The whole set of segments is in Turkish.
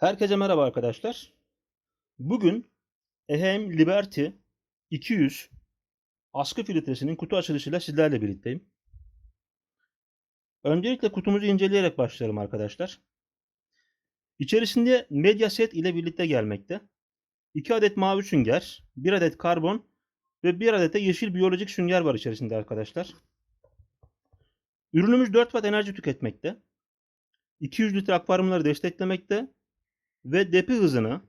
Herkese merhaba arkadaşlar. Bugün Ehem Liberty 200 askı filtresinin kutu açılışıyla sizlerle birlikteyim. Öncelikle kutumuzu inceleyerek başlayalım arkadaşlar. İçerisinde Mediaset ile birlikte gelmekte. 2 adet mavi sünger, 1 adet karbon ve 1 adet de yeşil biyolojik sünger var içerisinde arkadaşlar. Ürünümüz 4 watt enerji tüketmekte. 200 litre akvaryumları desteklemekte ve depi hızını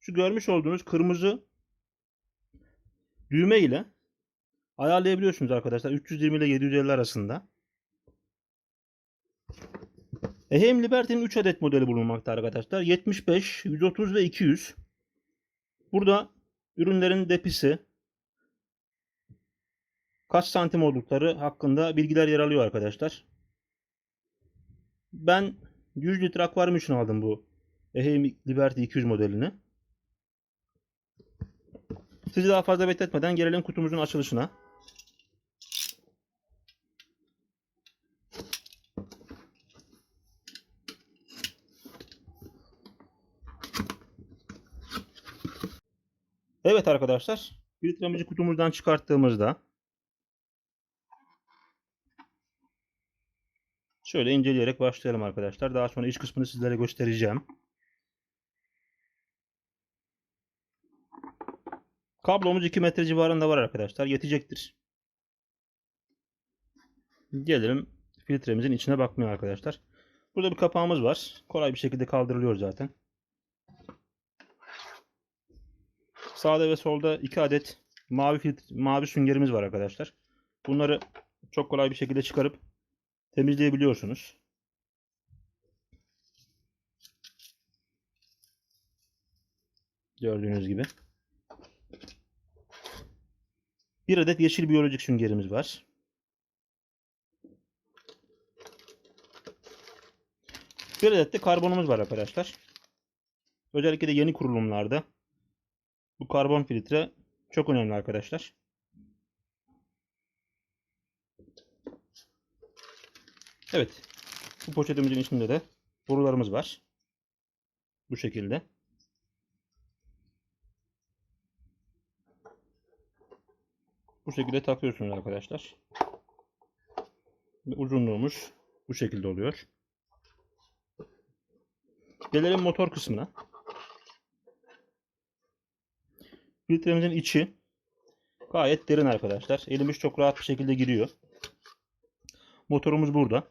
şu görmüş olduğunuz kırmızı düğme ile ayarlayabiliyorsunuz arkadaşlar. 320 ile 750 arasında. Ehem Liberty'nin 3 adet modeli bulunmakta arkadaşlar. 75, 130 ve 200. Burada ürünlerin depisi, kaç santim oldukları hakkında bilgiler yer alıyor arkadaşlar. Ben 100 litre akvaryum için aldım bu Ehem Liberty 200 modelini. Sizi daha fazla bekletmeden gelelim kutumuzun açılışına. Evet arkadaşlar, filtremizi kutumuzdan çıkarttığımızda şöyle inceleyerek başlayalım arkadaşlar. Daha sonra iç kısmını sizlere göstereceğim. Kablomuz 2 metre civarında var arkadaşlar. Yetecektir. Gelelim filtremizin içine bakmaya arkadaşlar. Burada bir kapağımız var. Kolay bir şekilde kaldırılıyor zaten. Sağda ve solda 2 adet mavi filtre, mavi süngerimiz var arkadaşlar. Bunları çok kolay bir şekilde çıkarıp temizleyebiliyorsunuz. Gördüğünüz gibi. Bir adet yeşil biyolojik süngerimiz var. Bir adet de karbonumuz var arkadaşlar. Özellikle de yeni kurulumlarda bu karbon filtre çok önemli arkadaşlar. Evet. Bu poşetimizin içinde de borularımız var. Bu şekilde. Bu şekilde takıyorsunuz arkadaşlar. Uzunluğumuz bu şekilde oluyor. Gelelim motor kısmına. Filtremizin içi gayet derin arkadaşlar. Elimiz çok rahat bir şekilde giriyor. Motorumuz burada.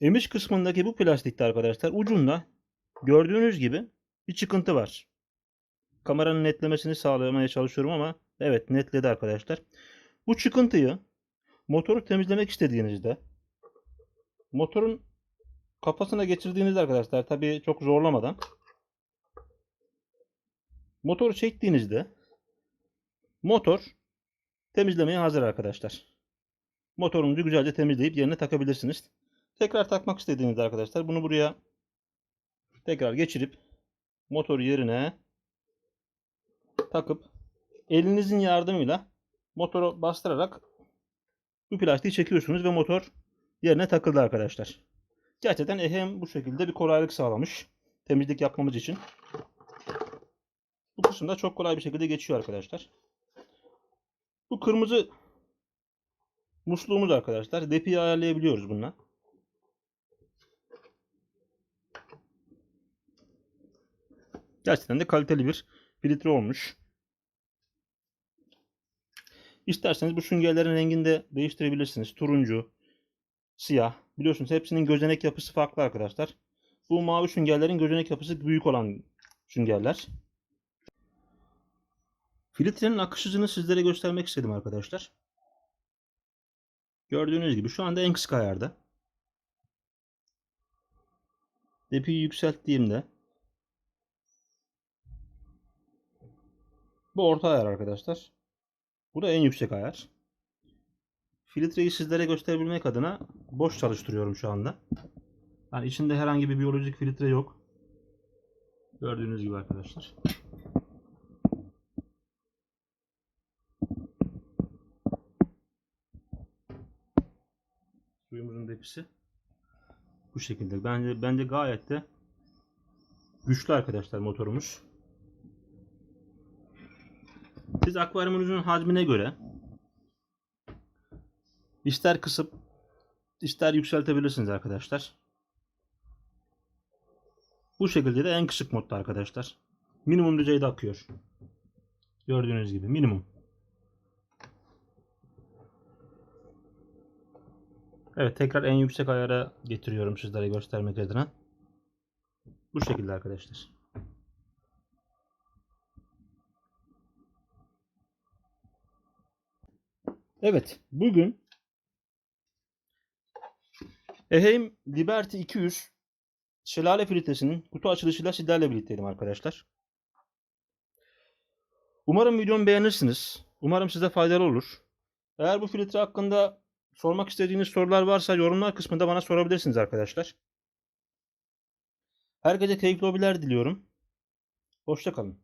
Emiş kısmındaki bu plastikte arkadaşlar ucunda gördüğünüz gibi bir çıkıntı var. Kameranın netlemesini sağlamaya çalışıyorum ama evet netledi arkadaşlar. Bu çıkıntıyı motoru temizlemek istediğinizde motorun kafasına geçirdiğinizde arkadaşlar tabi çok zorlamadan motoru çektiğinizde motor temizlemeye hazır arkadaşlar. Motorunuzu güzelce temizleyip yerine takabilirsiniz. Tekrar takmak istediğinizde arkadaşlar bunu buraya tekrar geçirip motor yerine takıp elinizin yardımıyla motoru bastırarak bu plastiği çekiyorsunuz ve motor yerine takıldı arkadaşlar. Gerçekten Ehem bu şekilde bir kolaylık sağlamış temizlik yapmamız için. Bu kısımda çok kolay bir şekilde geçiyor arkadaşlar. Bu kırmızı musluğumuz arkadaşlar. Depiyi ayarlayabiliyoruz bununla. Gerçekten de kaliteli bir filtre olmuş. İsterseniz bu süngerlerin rengini de değiştirebilirsiniz. Turuncu, siyah. Biliyorsunuz hepsinin gözenek yapısı farklı arkadaşlar. Bu mavi süngerlerin gözenek yapısı büyük olan süngerler. Filtrenin akış hızını sizlere göstermek istedim arkadaşlar. Gördüğünüz gibi şu anda en kısa ayarda. Depiyi yükselttiğimde bu orta ayar arkadaşlar. Bu da en yüksek ayar. Filtreyi sizlere gösterebilmek adına boş çalıştırıyorum şu anda. Yani içinde herhangi bir biyolojik filtre yok. Gördüğünüz gibi arkadaşlar. Suyumuzun depisi bu şekilde. Bence bence gayet de Güçlü arkadaşlar motorumuz. Siz akvaryumunuzun hacmine göre ister kısıp ister yükseltebilirsiniz arkadaşlar. Bu şekilde de en kısık modda arkadaşlar. Minimum düzeyde akıyor. Gördüğünüz gibi minimum. Evet tekrar en yüksek ayara getiriyorum sizlere göstermek adına. Bu şekilde arkadaşlar. Evet bugün Eheim Liberty 200 şelale filtresinin kutu açılışıyla sizlerle birlikteydim arkadaşlar. Umarım videomu beğenirsiniz. Umarım size faydalı olur. Eğer bu filtre hakkında sormak istediğiniz sorular varsa yorumlar kısmında bana sorabilirsiniz arkadaşlar. Herkese keyifli hobiler diliyorum. Hoşça kalın.